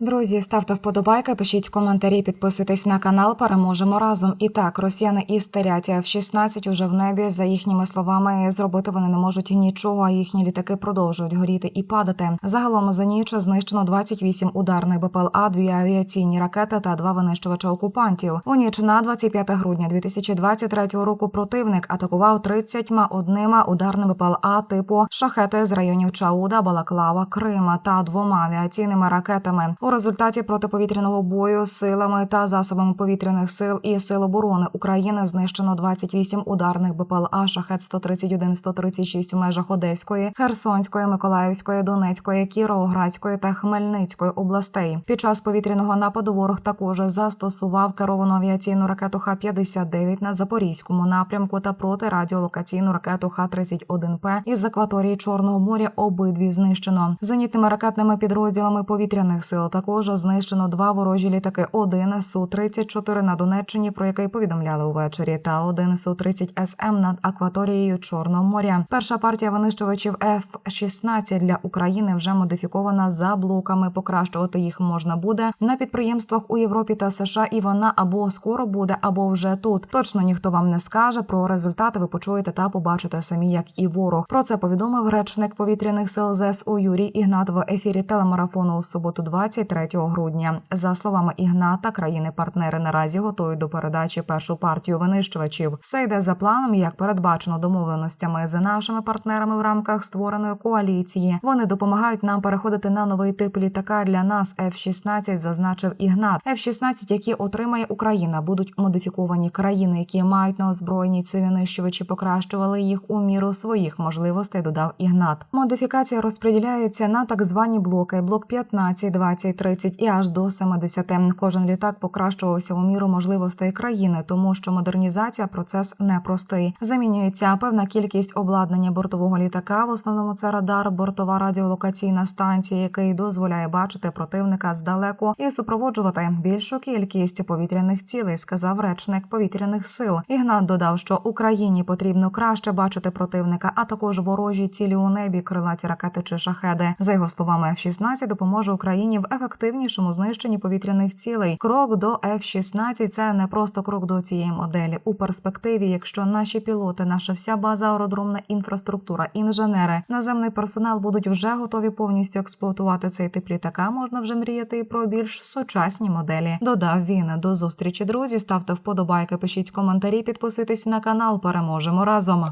Друзі, ставте вподобайки, пишіть коментарі, підписуйтесь на канал. Переможемо разом. І так, росіяни істерять F-16 уже в небі. За їхніми словами, зробити вони не можуть нічого. а Їхні літаки продовжують горіти і падати. Загалом за ніч знищено 28 ударних БПЛА, дві авіаційні ракети та два винищувача окупантів. У ніч на 25 грудня 2023 року противник атакував 31 ударними БПЛА типу шахети з районів Чауда, Балаклава, Крима та двома авіаційними ракетами. У результаті протиповітряного бою силами та засобами повітряних сил і сил оборони України знищено 28 ударних БПЛА шахет 131 136 у межах Одеської, Херсонської, Миколаївської, Донецької, Кіровоградської та Хмельницької областей. Під час повітряного нападу ворог також застосував керовану авіаційну ракету Х-59 на запорізькому напрямку та протирадіолокаційну ракету Х-31П із акваторії Чорного моря. Обидві знищено зенітними ракетними підрозділами повітряних сил. Також знищено два ворожі літаки. Один су 34 на Донеччині, про який повідомляли увечері, та один су 30 СМ над акваторією Чорного моря. Перша партія винищувачів F-16 для України вже модифікована за блоками. Покращувати їх можна буде на підприємствах у Європі та США, і вона або скоро буде, або вже тут. Точно ніхто вам не скаже. Про результати ви почуєте та побачите самі, як і ворог. Про це повідомив речник повітряних сил ЗСУ Юрій Ігнат в ефірі телемарафону у суботу, 23 грудня. За словами Ігната, країни-партнери наразі готують до передачі першу партію винищувачів. Все йде за планом, як передбачено домовленостями з нашими партнерами в рамках створеної коаліції. Вони допомагають нам переходити на новий тип літака для нас. F-16, зазначив Ігнат. F-16, які отримає Україна, будуть модифіковані країни, які мають на озброєнні ці винищувачі, покращували їх у міру своїх можливостей. Додав Ігнат. Модифікація розподіляється на так звані блоки: блок 15, 20, 30 і аж до 70. Кожен літак покращувався у міру можливостей країни, тому що модернізація процес непростий. Замінюється певна кількість обладнання бортового літака. В основному це радар, бортова радіолокаційна станція, який дозволяє бачити противника здалеку і супроводжувати більшу кількість повітряних цілей, сказав речник повітряних сил. Ігнат додав, що Україні потрібно краще бачити противника, а також ворожі цілі у небі, крилаті ракети чи шахеди. За його словами, F-16 допоможе Україні в ефективнішому знищенні повітряних цілей. Крок до F-16 – це не просто крок до цієї моделі. У перспективі, якщо наші пілоти, наша вся база, аеродромна інфраструктура, інженери, наземний персонал будуть вже готові повністю експлуатувати цей тип літака, можна вже мріяти і про більш сучасні моделі. Додав він до зустрічі. Друзі, ставте вподобайки, пишіть коментарі, підписуйтесь на канал. Переможемо разом.